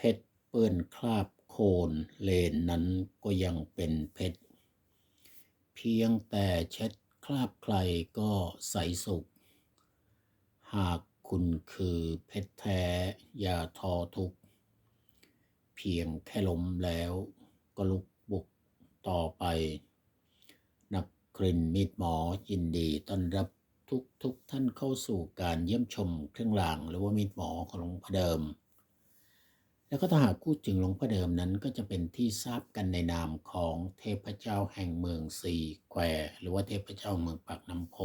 เพชรเปื้อนคราบโคลนเลนนั้นก็ยังเป็นเพชร เพียงแต่เช็ดคราบใครก็ใสสุข หากคุณคือเพชรแท้อย่าทอทุก เพียงแค่ล้มแล้วก็ลุกบุกต่อไป นักกลิ่นมีดหมอยินดีต้อนรับทุกทุกท่านเข้าสู่การเยี่ยมชมเครื่องรางหรือว่ามีดหมอของหลวงพ่อเดิม แล้วก็ถ้าหากพูดถึงหลวงพ่อเดิมนั้นก็จะเป็นที่ทราบกันในนามของเทพเจ้าแห่งเมืองสีแควหรือว่าเทพเจ้าเมืองปากน้ำโพ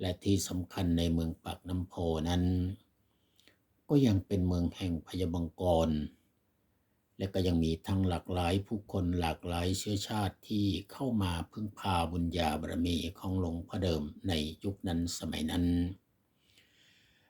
และที่สำคัญในเมืองปากน้ำโพนั้น ก็ยังเป็นเมืองแห่งพญาบังกร และก็ยังมีทั้งหลากหลายผู้คนหลากหลายเชื้อชาติที่เข้ามาพึ่งพาบุญญาบารมีของหลวงพ่อเดิมในยุคนั้นสมัยนั้น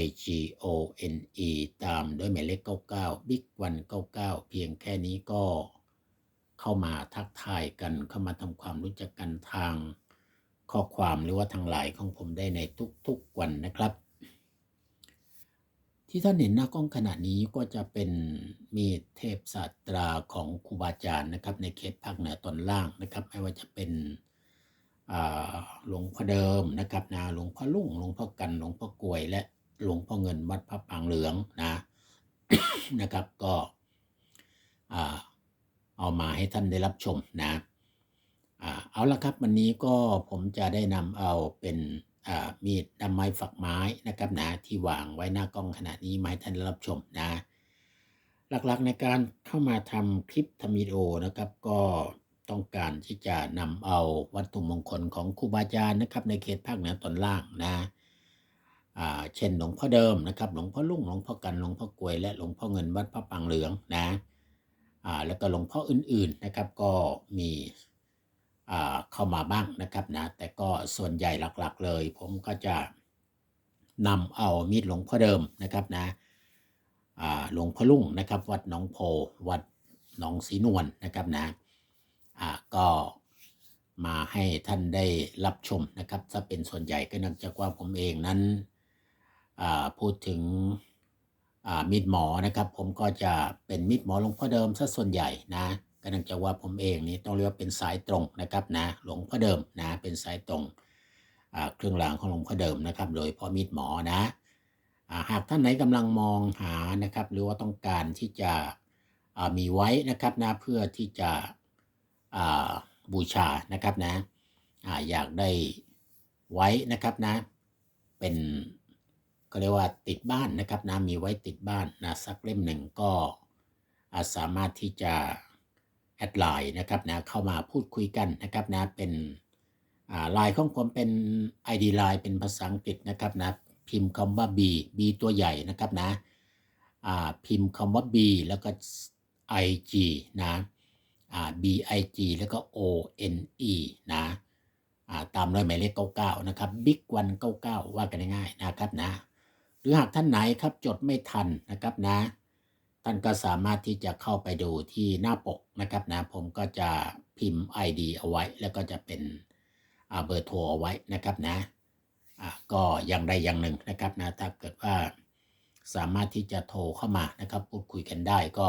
I G O N E ตามด้วยหมายเลข 99 Big 199 เพียงแค่นี้ก็เข้ามาทักทายกันเข้ามาทำความรู้จักกันทางข้อความหรือว่าทางไลน์ของผมได้ในทุกๆวันนะครับ ที่ท่านเห็นหน้ากล้องขณะนี้ก็จะเป็นมีดเทพศาสตราของครูบาอาจารย์นะครับ ในเขตภาคเหนือตอนล่างนะครับ ไม่ว่าจะเป็นหลวงพ่อเดิมนะครับนะหลวงพ่อลุ่งหลวงพ่อกันหลวงพ่อกลวยและ หลวงพ่อเงินวัดพระปางเหลืองนะนะครับ ก็เอามาให้ท่านได้รับชมนะอเอาละครับวันนี้ก็ผมจะได้นำเอาเป็นมีดดำไม้ฝักไม้นะครับนะที่วางไว้หน้ากล้องขณะนี้มาให้ท่านรับชมนะ หลักๆในการเข้ามาทำคลิปทำวิดีโอนะครับ ก็ต้องการที่จะนำเอาวัตถุมงคลของครูบาอาจารย์นะครับ ในเขตภาคเหนือตอนล่างนะ เช่นหลวงพ่อเดิมนะครับ หลวงพ่อลุ่งหลวงพ่อกันหลวงพ่อกลวยและหลวงพ่อเงินวัดพระปางเหลืองนะแล้วก็หลวงพ่ออื่นๆนะครับก็มีเข้ามาบ้างนะครับนะแต่ก็ส่วนใหญ่หลักๆเลย ผมก็จะนำเอามีดหลวงพ่อเดิมนะครับนะหลวงพ่อลุ่งนะครับ วัดหนองโพวัดหนองสีนวลนะครับนะก็มาให้ท่านได้รับชมนะครับ ถ้าเป็นส่วนใหญ่ก็เนื่องจากว่าผมเองนั้น พูดถึงมีดหมอนะครับ ผมก็จะเป็นมีดหมอหลวงพ่อเดิมซะส่วนใหญ่นะก็เนื่องจากว่าผมเองนี่ต้องเรียกว่าเป็นสายตรงนะครับนะหลวงพ่อเดิมนะเป็นสายตรงเครื่องรางของหลวงพ่อเดิมนะครับ โดยเฉพาะมีดหมอนะหากท่านไหนกำลังมองหานะครับ หรือว่าต้องการที่จะมีไว้นะครับนะเพื่อที่จะบูชานะครับนะอยากได้ไว้นะครับนะเป็น เรียกว่าติดบ้านนะครับนะมีไว้ติดบ้านนะสักเล่มหนึ่งก็อ่าสามารถที่จะแอดไลน์นะครับนะเข้ามาพูดคุยกันนะครับนะเป็นอ่าไลน์ของผมเป็น ID ไลน์เป็นภาษาอังกฤษนะครับนะพิมพ์คำว่า B B ตัวใหญ่นะครับนะอ่าพิมพ์คำว่า B แล้วก็ I G นะ B I G แล้วก็ O N E นะตามด้วยหมายเลข 99 นะครับ Big วัน99 ว่ากันง่ายๆนะครับนะ รือหากท่านไหนครับจดไม่ทันนะครับนะ ท่านก็สามารถที่จะเข้าไปดูที่หน้าปกนะครับนะ ผมก็จะพิมพ์ ID เอาไว้ แล้วก็จะเป็นเบอร์โทรเอาไว้นะครับนะอะก็อย่างใดอย่างหนึ่งนะครับนะ ถ้าเกิดว่าสามารถที่จะโทรเข้ามานะครับ พูดคุยกันได้ก็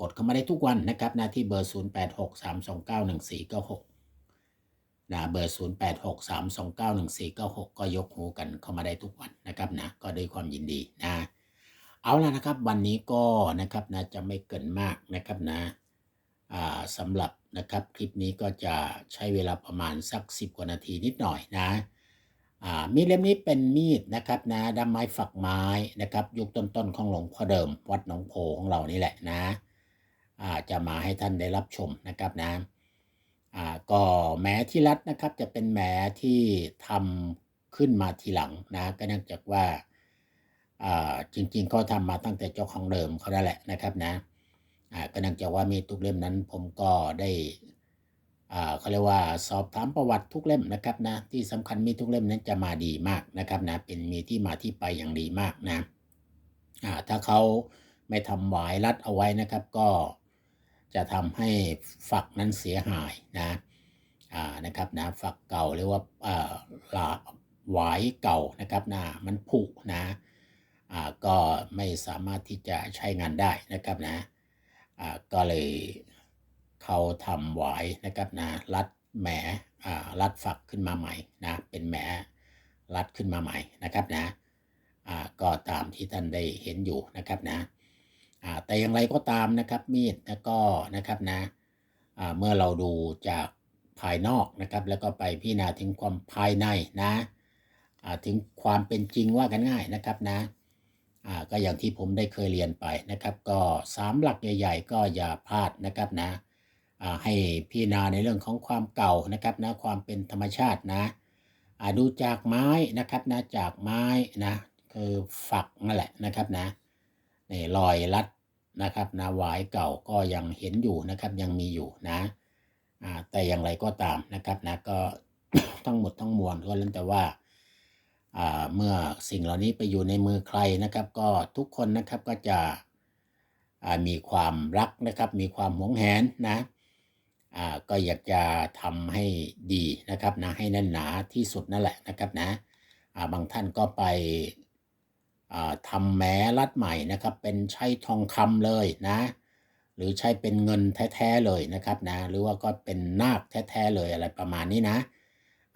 กดเข้ามาได้ทุกวันนะครับนะที่เบอร์ 0863291496 นะเบอร์ 0863291496 ก็ยกหูกันเข้ามาได้ทุกวันนะครับนะก็ด้วยความยินดีนะเอาละนะครับวันนี้ก็นะครับนะจะไม่เกินมากนะครับนะสำหรับนะครับคลิปนี้ก็จะใช้เวลาประมาณสัก 10 กว่านาทีนิดหน่อยนะมีดเล่มนี้เป็นมีดนะครับนะด้ามไม้ฝักไม้นะครับยุคต้นๆของหลวงพ่อเดิม วัดหนองโพของเรานี่แหละนะจะมาให้ท่านได้รับชมนะครับนะ ก็แม้ที่รัดนะครับจะเป็นแม้ที่ทำขึ้นมาทีหลังนะก็เนื่องจากว่าอ่าจริงๆเขาทำมาตั้งแต่เจ้าของเดิมเขาได้แหละนะครับนะอ่าก็เนื่องจากว่ามีทุกเล่มนั้น ผมก็ได้อ่าเขาเรียกว่าสอบถามประวัติทุกเล่มนะครับนะที่สำคัญมีทุกเล่มนั้นจะมาดีมากนะครับนะเป็นมีที่มาที่ไปอย่างดีมากนะอ่าถ้าเขาไม่ทำหวายรัดเอาไว้นะครับ ก็ จะทำให้ฝักนั้นเสียหายนะอ่านะครับนะฝักเก่าหรือว่าอ่าหลาหวายเก่านะครับนะมันผุนะอ่าก็ไม่สามารถที่จะใช้งานได้นะครับนะอ่าก็เลยเขาทำหวายนะครับนะรัดแหมอ่ารัดฝักขึ้นมาใหม่นะเป็นแหมรัดขึ้นมาใหม่นะครับนะอ่าก็ตามที่ท่านได้เห็นอยู่นะครับนะ แต่อย่างไรก็ตามนะครับมีดแล้วก็นะครับนะเมื่อเราดูจากภายนอกนะครับ แล้วก็ไปพิจารณาถึงความภายในนะถึงความเป็นจริงว่ากันง่ายนะครับนะก็อย่างที่ผมได้เคยเรียนไปนะครับ ก็สามหลักใหญ่ๆ ก็อย่าพลาดนะครับนะให้พิจารณาในเรื่องของความเก่านะครับนะความเป็นธรรมชาตินะดูจากไม้นะครับนะจากไม้นะคือฝักนั่นแหละนะครับนะ นี่รอยรัดนะครับนะวายเก่าก็ยังเห็นอยู่นะครับยังมีอยู่นะแต่อย่างไรก็ตามนะครับนะก็ทั้งหมดทั้งมวลก็แล้วแต่ว่าเมื่อสิ่งเหล่านี้ไปอยู่ในมือใครนะครับ ก็ทุกคนนะครับก็จะมีความรักนะครับ มีความหวงแหนนะก็อยากจะทำให้ดีนะครับนะให้แน่นหนาที่สุดนั่นแหละนะครับนะอ่าบางท่านก็ไป ทำแม้รัดใหม่นะครับ เป็นใช้ทองคำเลยนะ หรือใช้เป็นเงินแท้ๆเลยนะครับนะ หรือว่าก็เป็นนาคแท้ๆเลยอะไรประมาณนี้นะ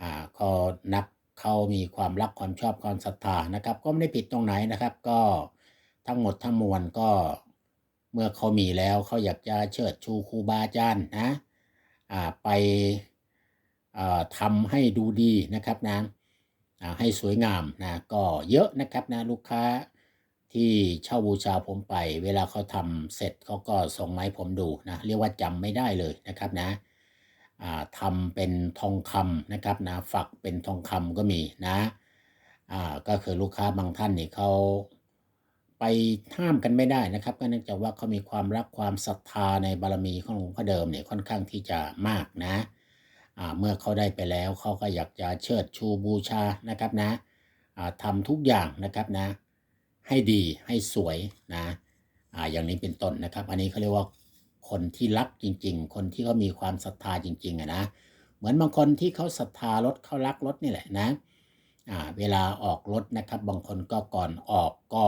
อ่าก็นักเขามีความรักความชอบความศรัทธานะครับ ก็ไม่ได้ผิดตรงไหนนะครับ ก็ทั้งหมดทั้งมวลก็เมื่อเขามีแล้วเขาอยากจะเชิดชูครูบาอาจารย์นะอ่าไปอ่าทำให้ดูดีนะครับนะ ให้สวยงามนะก็เยอะนะครับนะลูกค้าที่เช่าบูชาผมไป เวลาเขาทำเสร็จเขาก็ส่งไม้ผมดูนะเรียกว่าจำไม่ได้เลยนะครับนะอ่าทำเป็นทองคำนะครับนะฝักเป็นทองคำก็มีนะอ่าก็คือลูกค้าบางท่านนี่เขาไปห้ามกันไม่ได้นะครับก็เนื่องจากว่าเขามีความรักความศรัทธาในบารมีของหลวงพ่อเดิมเนี่ยค่อนข้างที่จะมากนะ เมื่อเขาได้ไปแล้วเขาก็อยากจะเชิดชูบูชานะครับนะอ่าทำทุกอย่างนะครับนะ ให้ดีให้สวยนะออย่างนี้เป็นต้นนะครับ อันนี้เขาเรียกว่าคนที่รักจริง ๆ คนที่เขามีความศรัทธาจริงๆอะนะเหมือนบางคนที่เขาศรัทธารถเขารักรถนี่แหละนะเวลาออกรถนะครับ บางคนก็ก่อนออกก็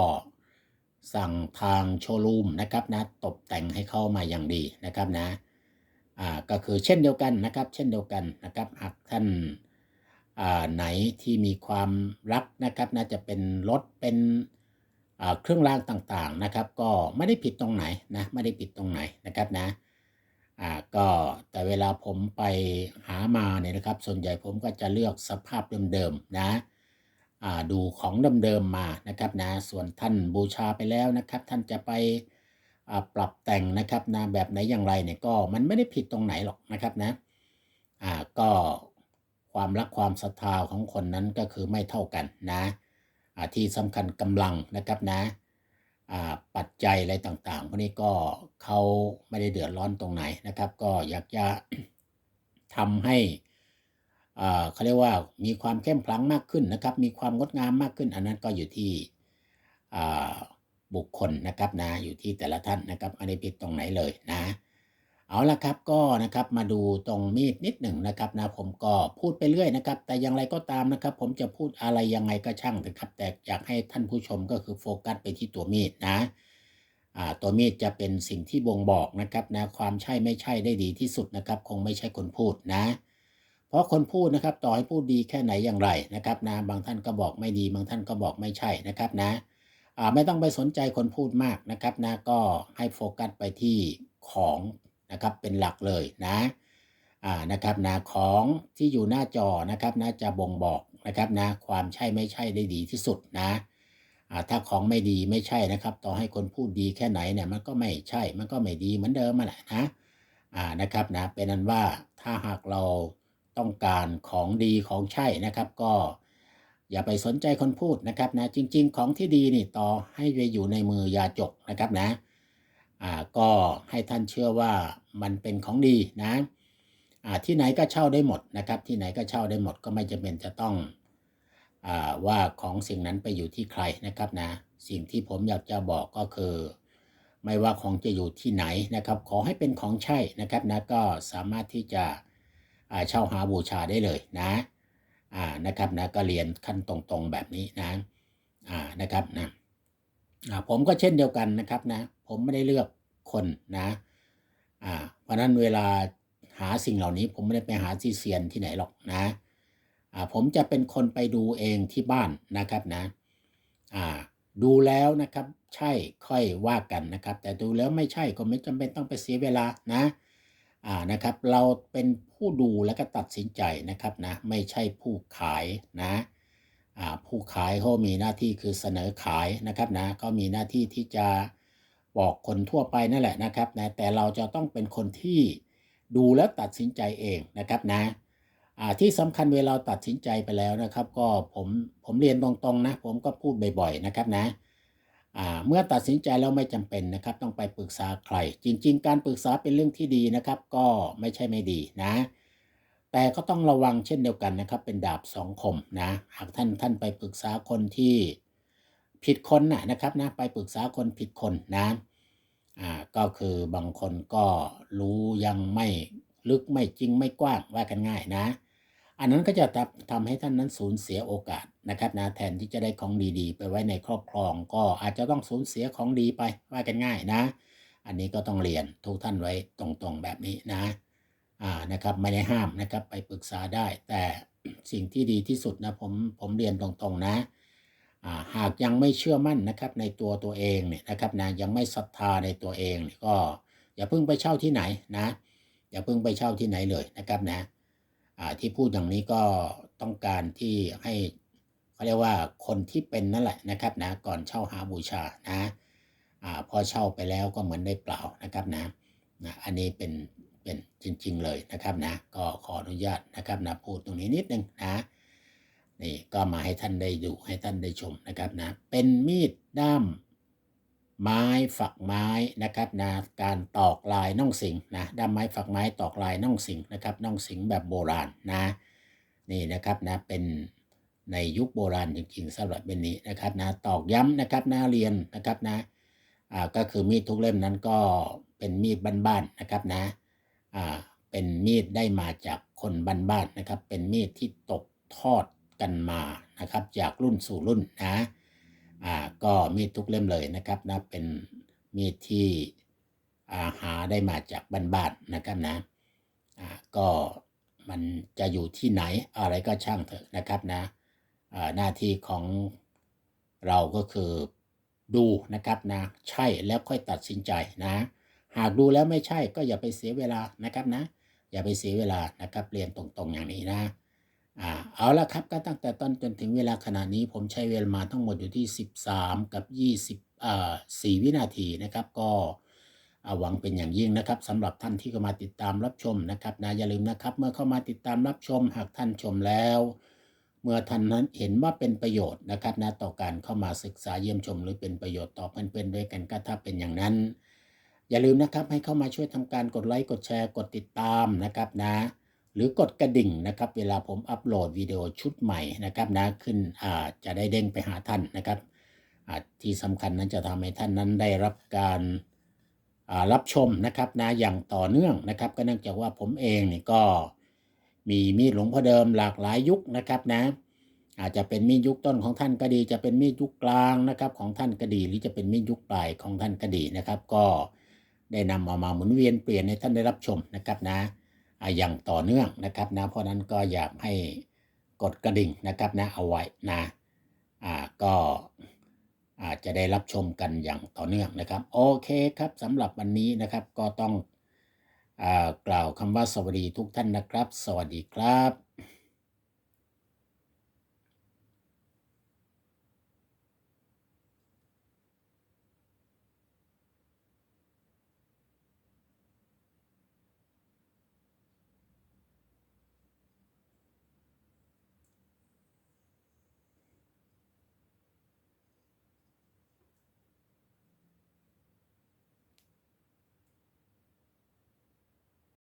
สั่งทางโชว์รูมนะครับนะตกแต่งให้เข้ามาอย่างดีนะครับนะ อ่าก็คือเช่นเดียวกันนะครับ เช่นเดียวกันนะครับหากท่านอ่าไหนที่มีความรักนะครับน่าจะเป็นรถเป็นอ่าเครื่องรางต่างๆนะครับ ก็ไม่ได้ผิดตรงไหนนะไม่ได้ผิดตรงไหนนะครับนะอ่าก็แต่เวลาผมไปหามาเนี่ยนะครับ ส่วนใหญ่ผมก็จะเลือกสภาพเดิมๆนะอ่าดูของเดิมๆมานะครับนะส่วนท่านบูชาไปแล้วนะครับ ท่านจะไป ปรับแต่งนะครับนะแบบไหนอย่างไรเนี่ยก็มันไม่ได้ผิดตรงไหนหรอกนะครับนะอ่าก็ความรักความศรัทธาของคนนั้นก็คือไม่เท่ากันนะอ่าที่สำคัญกำลังนะครับนะอ่าปัจจัยอะไรต่างๆพวกนี้ก็เขาไม่ได้เดือดร้อนตรงไหนนะครับ ก็อยากจะทำให้อ่าเขาเรียกว่ามีความเข้มขลังมากขึ้นนะครับ มีความงดงามมากขึ้น อันนั้นก็อยู่ที่อ่า บุคคลนะครับนะอยู่ที่แต่ละท่านนะครับไม่ได้ผิดตรงไหนเลยนะ เอาละครับก็นะครับมาดูตรงมีดนิดหนึ่งนะครับนะผมก็พูดไปเรื่อยนะครับ แต่อย่างไรก็ตามนะครับ ผมจะพูดอะไรยังไงก็ช่างเถอะครับแต่อยากให้ท่านผู้ชมก็คือโฟกัสไปที่ตัวมีดนะตัวมีดจะเป็นสิ่งที่บ่งบอกนะครับนะความใช่ไม่ใช่ได้ดีที่สุดนะครับ คงไม่ใช่คนพูดนะ เพราะคนพูดนะครับต่อให้พูดดีแค่ไหนอย่างไรนะครับนะบางท่านก็บอกไม่ดี บางท่านก็บอกไม่ใช่นะครับนะ ไม่ต้องไปสนใจคนพูดมากนะครับนะก็ให้โฟกัสไปที่ของนะครับเป็นหลักเลยนะอ่านะครับนะของที่อยู่หน้าจอนะครับนะจะบ่งบอกนะครับนะความใช่ไม่ใช่ได้ดีที่สุดนะอ่าถ้าของไม่ดีไม่ใช่นะครับ ต่อให้คนพูดดีแค่ไหนเนี่ยมันก็ไม่ใช่ มันก็ไม่ดีเหมือนเดิมมาแหละนะอ่านะครับนะเป็นนั้นว่าถ้าหากเราต้องการของดีของใช่นะครับ ก็ อย่าไปสนใจคนพูดนะครับนะจริง ๆ ของที่ดีนี่ต่อให้ไปอยู่ในมือยาจกนะครับนะอ่าก็ให้ท่านเชื่อว่ามันเป็นของดีนะอ่าที่ไหนก็เช่าได้หมดนะครับ ที่ไหนก็เช่าได้หมดก็ไม่จำเป็นจะต้องอ่าว่าของสิ่งนั้นไปอยู่ที่ใครนะครับนะ สิ่งที่ผมอยากจะบอกก็คือ ไม่ว่าของจะอยู่ที่ไหนนะครับ ขอให้เป็นของใช่นะครับนะก็สามารถที่จะอ่าเช่าหาบูชาได้เลยนะ อ่านะครับนะก็เรียนขั้นตรงๆแบบนี้นะอ่านะครับนะอ่าผมก็เช่นเดียวกันนะครับนะผมไม่ได้เลือกคนนะอ่าเพราะนั้นเวลาหาสิ่งเหล่านี้ผมไม่ได้ไปหาที่เซียนที่ไหนหรอกนะอ่าผมจะเป็นคนไปดูเองที่บ้านนะครับนะอ่าดูแล้วนะครับใช่ค่อยว่ากันนะครับ แต่ดูแล้วไม่ใช่ก็ไม่จำเป็นต้องไปเสียเวลานะ อ่านะครับเราเป็นผู้ดูแล้วก็ตัดสินใจนะครับนะไม่ใช่ผู้ขายนะอ่าผู้ขายเขามีหน้าที่คือเสนอขายนะครับนะก็มีหน้าที่ที่จะบอกคนทั่วไปนั่นแหละนะครับนะแต่เราจะต้องเป็นคนที่ดูแล้วตัดสินใจเองนะครับนะที่สำคัญเวลาตัดสินใจไปแล้วนะครับ ก็ผมผมเรียนตรงๆนะ ผมก็พูดบ่อยๆนะครับนะ เมื่อตัดสินใจแล้วไม่จำเป็นนะครับ ต้องไปปรึกษาใคร จริง ๆ การปรึกษาเป็นเรื่องที่ดีนะครับ ก็ไม่ใช่ไม่ดีนะ แต่ก็ต้องระวังเช่นเดียวกันนะครับ เป็นดาบสองคมนะหากท่านท่านไปปรึกษาคนที่ผิดคนนะนะครับนะไปปรึกษาคนผิดคนนะอ่าก็คือบางคนก็รู้ยังไม่ลึกไม่จริงไม่กว้างว่ากันง่ายนะ อันนั้นก็จะทำให้ท่านนั้นสูญเสียโอกาสนะครับนะแทนที่จะได้ของดีๆ ไปไว้ในครอบครองก็อาจจะต้องสูญเสียของดีไปว่ากันง่ายนะ อันนี้ก็ต้องเรียนทุกท่านไว้ตรงๆแบบนี้นะอ่านะครับไม่ได้ห้ามนะครับไปปรึกษาได้ แต่สิ่งที่ดีที่สุดนะผมผมเรียนตรงๆนะอ่าหากยังไม่เชื่อมั่นนะครับในตัวตัวเองเนี่ยนะครับนะยังไม่ศรัทธาในตัวเองเนี่ยก็อย่าเพิ่งไปเช่าที่ไหนนะอย่าเพิ่งไปเช่าที่ไหนเลยนะครับนะ ที่พูดอย่างนี้ก็ต้องการที่ให้เขาเรียกว่าคนที่เป็นนั่นแหละนะครับนะก่อนเช่าหาบูชานะอ่าพอเช่าไปแล้วก็เหมือนได้เปล่านะครับนะนะอันนี้เป็นเป็นจริง ๆเลยนะครับนะก็ขออนุญาตนะครับนะพูดตรงนี้นิดนึงนะนี่ก็มาให้ท่านได้ดูให้ท่านได้ชมนะครับนะเป็นมีดด้าม ไม้ฝักไม้นะครับนะการตอกลายน่องสิงนะด้ามไม้ฝักไม้ตอกลายน่องสิงนะครับน่องสิงแบบโบราณนะนี่นะครับนะเป็นในยุคโบราณจริงๆสำหรับเป็นนี้นะครับนะตอกย้ำนะครับนะเรียนนะครับนะอ่าก็คือมีดทุกเล่มนั้นก็เป็นมีดบ้านๆนะครับนะอ่าเป็นมีดได้มาจากคนบ้านๆนะครับ เป็นมีดที่ตกทอดกันมานะครับ จากรุ่นสู่รุ่นนะ อ่าก็มีดทุกเล่มเลยนะครับนะเป็นมีดที่อาหาได้มาจากบ้านๆนะครับนะอ่าก็มันจะอยู่ที่ไหนอะไรก็ช่างเถอะนะครับนะอ่าหน้าที่ของเราก็คือดูนะครับนะใช่แล้วค่อยตัดสินใจนะ หากดูแล้วไม่ใช่ก็อย่าไปเสียเวลานะครับนะ อย่าไปเสียเวลานะครับเรียนตรงๆอย่างนี้นะ อ่าเอาละครับก็ตั้งแต่ต้นจนถึงเวลาขณะนี้ ผมใช้เวลามาทั้งหมดอยู่ที่ 13 กับ 20อ่า4วินาทีนะครับ ก็อ่าหวังเป็นอย่างยิ่งนะครับสำหรับท่านที่เข้ามาติดตามรับชมนะครับนะอย่าลืมนะครับ เมื่อเข้ามาติดตามรับชม หากท่านชมแล้ว เมื่อท่านนั้นเห็นว่าเป็นประโยชน์นะครับนะต่อการเข้ามาศึกษาเยี่ยมชม หรือเป็นประโยชน์ต่อเพื่อนๆด้วยกันก็ถ้าเป็นอย่างนั้น อย่าลืมนะครับให้เข้ามาช่วยทำการกดไลค์กดแชร์กดติดตามนะครับนะ รือกดกระดิ่งนะครับ เวลาผมอัปโหลดวิดีโอชุดใหม่นะครับนะขึ้นจะได้เด้งไปหาท่านนะครับที่สำคัญนั้นจะทำให้ท่านนั้นได้รับการรับชมนะครับนะอย่างต่อเนื่องนะครับ ก็เนื่องจากว่าผมเองเนี่ยก็มีมีดหลวงพ่อเดิมหลากหลายยุคนะครับนะอาจจะเป็นมีดยุคต้นของท่านก็ดี จะเป็นมีดยุคกลางนะครับ ของท่านก็ดี หรือจะเป็นมีดยุคปลายของท่านก็ดีนะครับ ก็ได้นำเอามาหมุนเวียนเปลี่ยนให้ท่านได้รับชมนะครับนะ อย่างต่อเนื่องนะครับนะเพราะนั้นก็อยากให้กดกระดิ่งนะครับนะเอาไว้นะอ่าก็อาจจะได้รับชมกันอย่างต่อเนื่องนะครับ โอเคครับสำหรับวันนี้นะครับก็ต้องอ่ากล่าวคำว่าสวัสดีทุกท่านนะครับ สวัสดีครับ